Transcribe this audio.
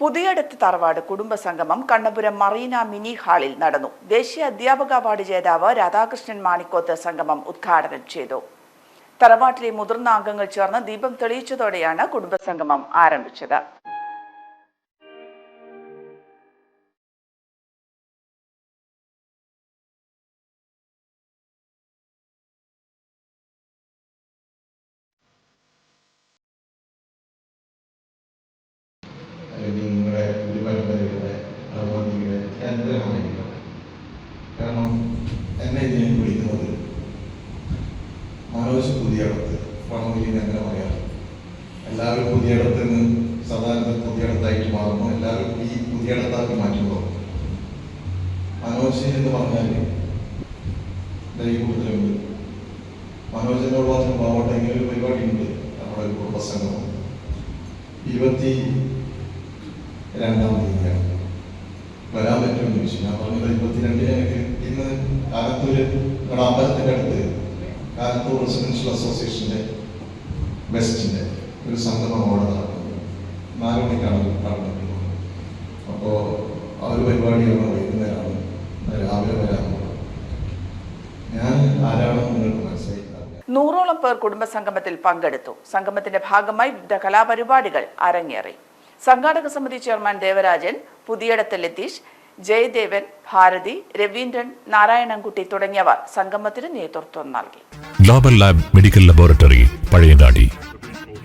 പുതിയടത്ത് തറവാട് കുടുംബസംഗമം കണ്ണപുരം മറീന മിനി ഹാളിൽ നടന്നു. ദേശീയ അധ്യാപക അവാർഡ് ജേതാവ് രാധാകൃഷ്ണൻ മാണിക്കോത്ത് സംഗമം ഉദ്ഘാടനം ചെയ്തു. തറവാട്ടിലെ മുതിർന്ന അംഗങ്ങൾ ചേർന്ന് ദീപം തെളിയിച്ചതോടെയാണ് കുടുംബസംഗമം ആരംഭിച്ചത്. എന്നെ ഇതിനെ വിളിക്കുന്നത്. മനോജ് പുതിയടത്ത് പണമില്ലെങ്കിൽ അങ്ങനെ പറയാം. എല്ലാവരും പുതിയടത്ത് നിന്ന് സാധാരണ പുതിയടത്തായിട്ട് മാറുന്നു. എല്ലാവരും ഈ പുതിയടത്താക്കി മാറ്റുമ്പോൾ മനോജ് എന്ന് പറഞ്ഞാൽ കൂട്ടത്തിലുണ്ട് മനോജിനോട് മാത്രം പോകട്ടെ ഒരു പരിപാടിയുണ്ട് നമ്മുടെ ഒരു കുടുംബസംഗമം. ഇരുപത്തി രണ്ടാം തീയതിയാണ്. വരാൻ പറ്റുമെന്ന് ചോദിച്ചു. ഞാൻ പറഞ്ഞത് ഇരുപത്തിരണ്ടിന് എനിക്ക് കാലത്തൂര് നമ്മുടെ അമ്പലത്തിന്റെ അടുത്ത് കാലത്തൂർ റെസിഡൻഷ്യൽ അസോസിയേഷന്റെ ബെസ്റ്റിന്റെ ഒരു സംഗമം അവിടെ നടക്കുന്നത് നാല് മണിക്കാണ് നടക്കുന്നത് അപ്പോൾ ആ ഒരു പരിപാടിയാണ് വൈകുന്നേരമാണ്. രാവിലെ വരാറുള്ളത് ഞാൻ ആരാണെന്ന് നിങ്ങൾക്ക് മനസ്സിലായി നൂറോളം പേർ കുടുംബസംഗമത്തിൽ പങ്കെടുത്തു. സംഗമത്തിന്റെ ഭാഗമായി വിവിധ കലാപരിപാടികൾ അരങ്ങേറി. സംഘാടക സമിതി ചെയർമാൻ ദേവരാജൻ പുതിയടത്ത് ലതീഷ് ജയദേവൻ ഭാരതി രവീന്ദ്രൻ നാരായണൻകുട്ടി തുടങ്ങിയവർ സംഗമത്തിന് നേതൃത്വം നൽകി. Global lab medical laboratory Pazhayangadi